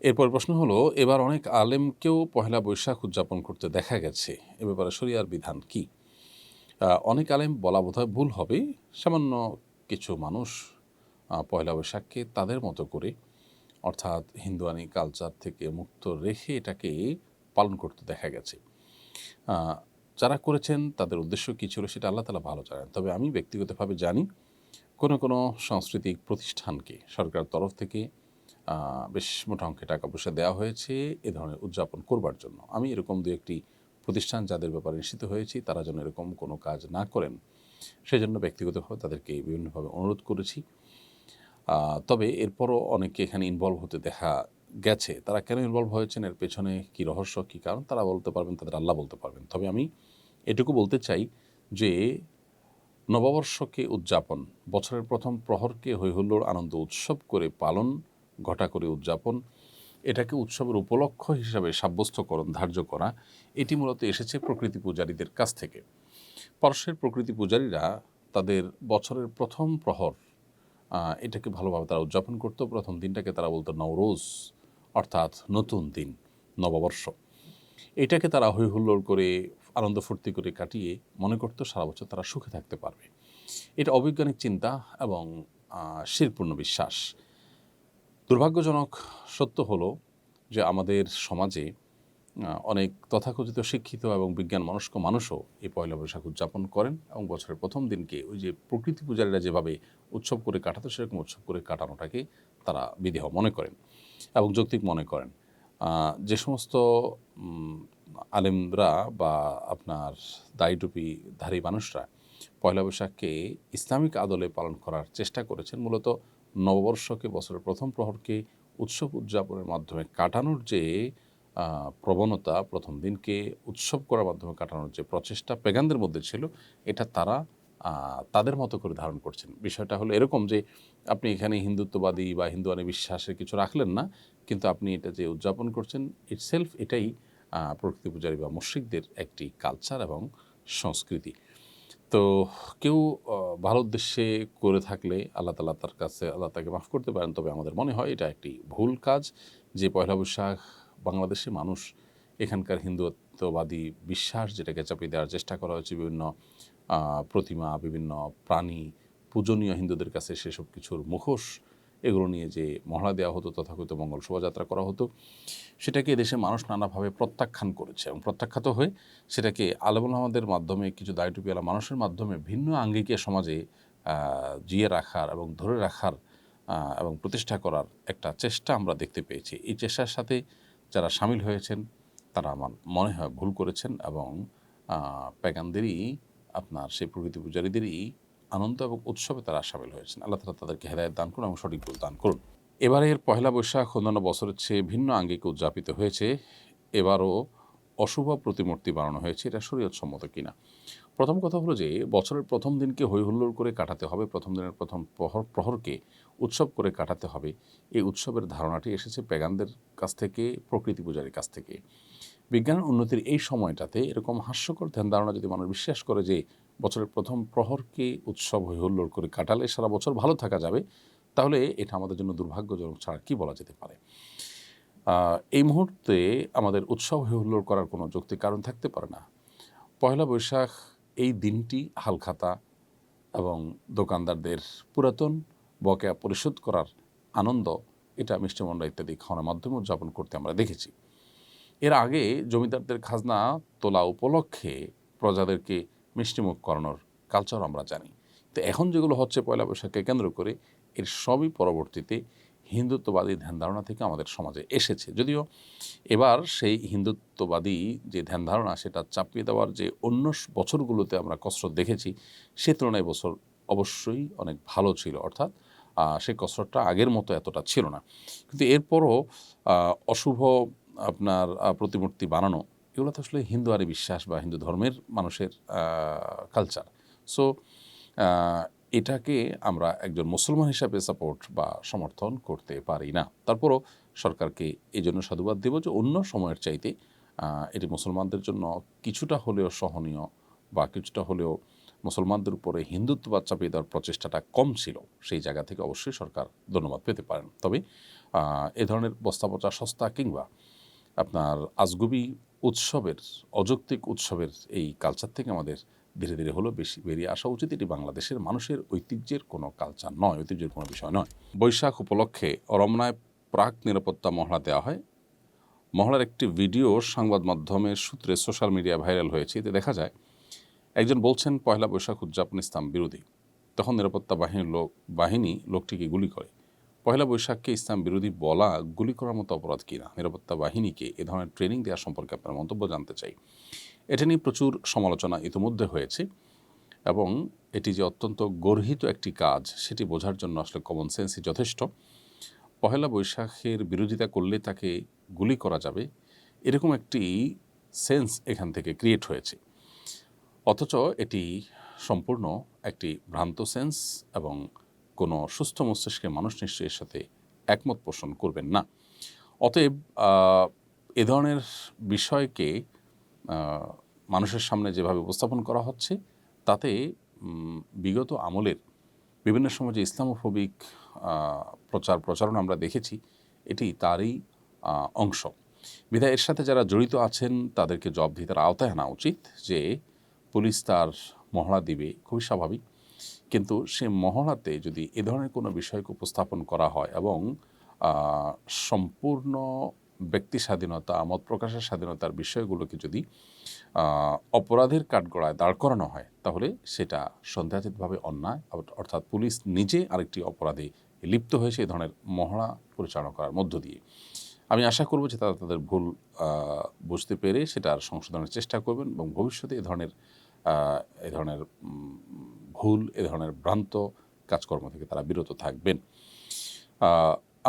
এরপর প্রশ্ন হলো, এবার অনেক আলেমকেও পহেলা বৈশাখ উদযাপন করতে দেখা গেছে। এ ব্যাপারে শরিয়ার বিধান কি? অনেক আলেম বলা বোধহয় ভুল হবে। সামান্য কিছু মানুষ পয়লা বৈশাখকে তাদের মতো করে, অর্থাৎ হিন্দুয়ানি কালচার থেকে মুক্ত রেখে এটাকে পালন করতে দেখা গেছে। যারা করেছেন, তাদের উদ্দেশ্য কী ছিল সেটা আল্লাহ তালা ভালো জানেন। তবে আমি ব্যক্তিগতভাবে জানি, কোনো কোনো সাংস্কৃতিক প্রতিষ্ঠানকে সরকার তরফ থেকে বেশ মোটা অঙ্কে টাকা পয়সা দেওয়া হয়েছে, এ ধরনের উদযাপন করবার জন্য। আমি এরকম দু একটি প্রতিষ্ঠান যাদের ব্যাপারে নিশ্চিত হয়েছি, তারা যেন এরকম কোনো কাজ না করেন, সেজন্য ব্যক্তিগতভাবে তাদেরকে বিভিন্নভাবে অনুরোধ করেছি। তবে এরপরও অনেকে এখানে ইনভলভ হতে দেখা গেছে। তারা কেন ইনভলভ হয়েছেন, এর পেছনে কী রহস্য, কী কারণ, তারা বলতে পারবেন, তাদের আল্লাহ বলতে পারবেন। তবে আমি এটুকু বলতে চাই যে, নববর্ষকে উদযাপন, বছরের প্রথম প্রহরকে হৈহুল্লোড় আনন্দ উৎসব করে পালন ঘটা করে উদযাপন, এটাকে উৎসবের উপলক্ষ হিসাবে সাব্যস্তকরণ ধার্য করা, এটি মূলত এসেছে প্রকৃতি পূজারীদের কাছ থেকে। পারস্যের প্রকৃতি পূজারীরা তাদের বছরের প্রথম প্রহর এটাকে ভালোভাবে তারা উদযাপন করতো। প্রথম দিনটাকে তারা বলতো নওরোজ, অর্থাৎ নতুন দিন, নববর্ষ। এটাকে তারা হৈ হুল্লোড় করে, আনন্দ ফুর্তি করে কাটিয়ে মনে করতো সারা বছর তারা সুখে থাকতে পারবে। এটা অবৈজ্ঞানিক চিন্তা এবং শিরপূর্ণ বিশ্বাস। দুর্ভাগ্যজনক সত্য হলো যে আমাদের সমাজে অনেক তথাকথিত শিক্ষিত এবং বিজ্ঞান মনস্ক মানুষও এই পয়লা বৈশাখ উদযাপন করেন এবং বছরের প্রথম দিনকে ওই যে প্রকৃতি পূজারীরা যেভাবে উৎসব করে কাটাতো, সেরকম উৎসব করে কাটানোটাকে তারা বিদেহ মনে করেন এবং যৌক্তিক মনে করেন। যে সমস্ত আলেমরা বা আপনার দায়ী টুপিধারী মানুষরা পয়লা বৈশাখকে ইসলামিক আদলে পালন করার চেষ্টা করেছেন, মূলত নববর্ষকে, বছরের প্রথম প্রহরকে উৎসব উদযাপনের মাধ্যমে কাটানোর যে প্রবণতা, প্রথম দিনকে উৎসব করার মাধ্যমে কাটানোর যে প্রচেষ্টা পেগানদের মধ্যে ছিল, এটা তারা তাদের মতো করে ধারণ করছেন। বিষয়টা হলো এরকম যে, আপনি এখানে হিন্দুত্ববাদী বা হিন্দুয়ানি বিশ্বাসের কিছু রাখলেন না, কিন্তু আপনি এটা যে উদযাপন করছেন ইটসেলফ এটাই প্রকৃতি পূজারী বা মুশ্রিকদের একটি কালচার এবং সংস্কৃতি। তো কেউ ভালো উদ্দেশ্যে করে থাকলে আল্লাহ তালা তার কাছে, আল্লাহ তাকে মাফ করতে পারেন। তবে আমাদের মনে হয় এটা একটি ভুল কাজ যে পয়লা বৈশাখ বাংলাদেশে মানুষ এখানকার হিন্দুত্ববাদী বিশ্বাস যেটাকে চাপিয়ে দেওয়ার চেষ্টা করা হয়েছে, বিভিন্ন প্রতিমা, বিভিন্ন প্রাণী, পূজনীয় হিন্দুদের কাছে সেসব কিছুর মুখোশ এগুলো নিয়ে যে মহড়া দেওয়া হতো, তথাকথিত মঙ্গল শোভাযাত্রা করা হতো, সেটাকে এদেশে মানুষ নানাভাবে প্রত্যাখ্যান করেছে এবং প্রত্যাখ্যাত হয়ে সেটাকে আলমুল আমাদের মাধ্যমে, কিছু দায়টুপিওয়ালা মানুষের মাধ্যমে ভিন্ন আঙ্গিকে সমাজে জিয়ে রাখার এবং ধরে রাখার এবং প্রতিষ্ঠা করার একটা চেষ্টা আমরা দেখতে পেয়েছি। এই চেষ্টার সাথে যারা সামিল হয়েছেন, তারা আমার মনে হয় ভুল করেছেন এবং প্যাগানদেরই, আপনার সেই প্রকৃতি পূজারীদেরই আনন্দ এবং উৎসবে তারা সামিল হয়েছেন। আল্লাহ তালা তাদেরকে হেদায়ত দান করুন এবং সঠিক দান করুন। এবারের পহেলা বৈশাখ অন্যান্য বছরের চেয়ে ভিন্ন আঙ্গিকে উদযাপিত হয়েছে। এবারও অশুভ প্রতিমূর্তি বানানো হয়েছে, এটা শরীয়তসম্মত কিনা? প্রথম কথা হলো যে, বছরের প্রথম দিনকে হৈহুল্লোড় করে কাটাতে হবে, প্রথম দিনের প্রথম প্রহর প্রহরকে উৎসব করে কাটাতে হবে। এই উৎসবের ধারণাটি এসেছে পেগানদের কাছ থেকে, প্রকৃতি পূজারীর কাছ থেকে। বিজ্ঞানের উন্নতির এই সময়টাতে এরকম হাস্যকর ধ্যান ধারণা যদি মানুষ বিশ্বাস করে যে বছরের প্রথম প্রহরকে উৎসব হৈহুল্লোড় করে কাটালে সারা বছর ভালো থাকা যাবে? তাহলে এটা আমাদের জন্য দুর্ভাগ্যজনক ছাড়া কি বলা যেতে পারে? এই মুহূর্তে আমাদের উৎসব হৈহুল্লোড় করার কোনো যৌক্তিক কারণ থাকতে পারে না। পয়লা বৈশাখ এই দিনটি হালখাতা এবং দোকানদারদের পুরাতন বকেয়া পরিশোধ করার আনন্দ, এটা মিষ্টিমন্ডা ইত্যাদি খাওয়ানোর মাধ্যমে উদযাপন করতে আমরা দেখেছি। এর আগে জমিদারদের খাজনা তোলা উপলক্ষে প্রজাদেরকে মিষ্টিমুখ করানোর কালচার আমরা জানি। তো এখন যেগুলো হচ্ছে পয়লা বৈশাখকে কেন্দ্র করে, এর সবই পরবর্তীতে হিন্দুত্ববাদী ধ্যান ধারণা থেকে আমাদের সমাজে এসেছে। যদিও এবার সেই হিন্দুত্ববাদী যে ধ্যান ধারণা, সেটা চাপিয়ে দেওয়ার যে অন্য বছরগুলোতে আমরা কসরত দেখেছি, সে তুলনায় বছর অবশ্যই অনেক ভালো ছিল। অর্থাৎ সেই কসরতটা আগের মতো এতটা ছিল না। কিন্তু এরপরও অশুভ আপনার প্রতিমূর্তি বানানো এগুলো তো আসলে হিন্দু আরে বিশ্বাস বা হিন্দু ধর্মের মানুষের কালচার সো এটাকে আমরা একজন মুসলমান হিসাবে সাপোর্ট বা সমর্থন করতে পারি না। তারপরও সরকারকে এই জন্য সাধুবাদ দেব যে অন্য সময়ের চাইতে এটি মুসলমানদের জন্য কিছুটা হলেও সহনীয় বা কিছুটা হলেও মুসলমানদের উপরে হিন্দুত্ববাদ চাপিয়ে দেওয়ার প্রচেষ্টাটা কম ছিল। সেই জায়গা থেকে অবশ্যই সরকার ধন্যবাদ পেতে পারেন। তবে এ ধরনের বস্তাপচা সস্তা কিংবা আপনার আজগুবি উৎসবের, অযৌক্তিক উৎসবের এই কালচার থেকে আমাদের ধীরে ধীরে হলেও বেশি বেরিয়ে আসা উচিত। এটি বাংলাদেশের মানুষের ঐতিহ্যের কোনো কালচার নয়, ঐতিহ্যের কোনো বিষয় নয়। বৈশাখ উপলক্ষে রমনায় প্রাক নিরাপত্তা মহড়া দেওয়া হয়। মহড়ার একটি ভিডিও সংবাদ মাধ্যমের সূত্রে সোশ্যাল মিডিয়া ভাইরাল হয়েছে। এতে দেখা যায়, একজন বলছেন, পয়লা বৈশাখ উদযাপন ইসলাম বিরোধী। তখন নিরাপত্তা বাহিনীর লোক, বাহিনী লোকটিকে গুলি করে। পয়লা বৈশাখকে ইসলাম বিরোধী বলা গুলি করার মতো অপরাধ কিনা? নিরাপত্তা বাহিনীকে এ ধরনের ট্রেনিং দেওয়া সম্পর্কে আপনার মন্তব্য জানতে চাই। এটা নিয়ে প্রচুর সমালোচনা ইতিমধ্যে হয়েছে এবং এটি যে অত্যন্ত গর্হিত একটি কাজ, সেটি বোঝার জন্য আসলে কমন সেন্সই যথেষ্ট। পহেলা বৈশাখের বিরোধিতা করলে তাকে গুলি করা যাবে, এরকম একটি সেন্স এখান থেকে ক্রিয়েট হয়েছে। অথচ এটি সম্পূর্ণ একটি ভ্রান্ত সেন্স এবং কোনো সুস্থ মস্তিষ্কের মানুষ নিশ্চয়ই এর সাথে একমত পোষণ করবেন না। অতএব এ ধরনের বিষয়কে মানুষের সামনে যেভাবে উপস্থাপন করা হচ্ছে, তাতে বিগত আমলের বিভিন্ন সময় যে ইসলামোফোবিক প্রচার প্রচারণা আমরা দেখেছি, এটি তারই অংশ। বিধায় এর সাথে যারা জড়িত আছেন, তাদেরকে জবাবদিহিতার আওতায় আনা উচিত যে, পুলিশ তার মহড়া দিবে, খুবই স্বাভাবিক। কিন্তু সে মহড়াতে যদি এ ধরনের কোনো বিষয়কে উপস্থাপন করা হয় এবং সম্পূর্ণ ব্যক্তি স্বাধীনতা মত প্রকাশের স্বাধীনতার বিষয়গুলোকে যদি অপরাধের কাঠগড়ায় দাঁড় করানো হয়, তাহলে সেটা সন্দেহাতীতভাবে অন্যায়। অর্থাৎ পুলিশ নিজে আরেকটি অপরাধে লিপ্ত হয়েছে এই ধরনের মহড়া পরিচালনা করার মধ্য দিয়ে। আমি আশা করব যে তারা তাদের ভুল বুঝতে পেরে সেটার সংশোধনের চেষ্টা করবেন এবং ভবিষ্যতে এ ধরনের এ ধরনের ভুল, এ ধরনের ভ্রান্ত কাজকর্ম থেকে তারা বিরত থাকবেন।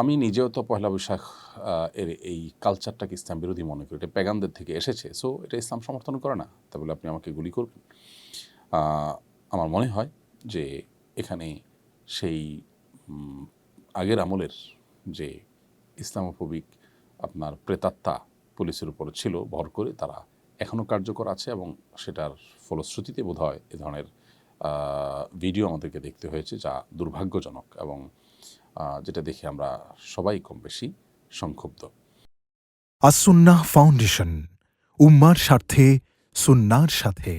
আমি নিজেও তো পয়লা বৈশাখ এর এই কালচারটাকে ইসলাম বিরোধী মনে করি। এটা প্যাগানদের থেকে এসেছে, সো এটা ইসলাম সমর্থন করে না তা বলে আপনি আমাকে গুলি করবেন। আমার মনে হয় যে এখানে সেই আগের আমলের যে ইসলামোফোবিক আপনার প্রেতাত্মা পুলিশের উপর ছিল, ভর করে তারা এখনও কার্যকর আছে এবং সেটার ফলশ্রুতিতে বোধ হয় এ ধরনের ভিডিও আমাদেরকে দেখতে হয়েছে যা দুর্ভাগ্যজনক এবং যেটা দেখে আমরা সবাই কম বেশি সংক্ষুব্ধ। আসুন্না ফাউন্ডেশন, উম্মার স্বার্থে, সুন্নার সাথে।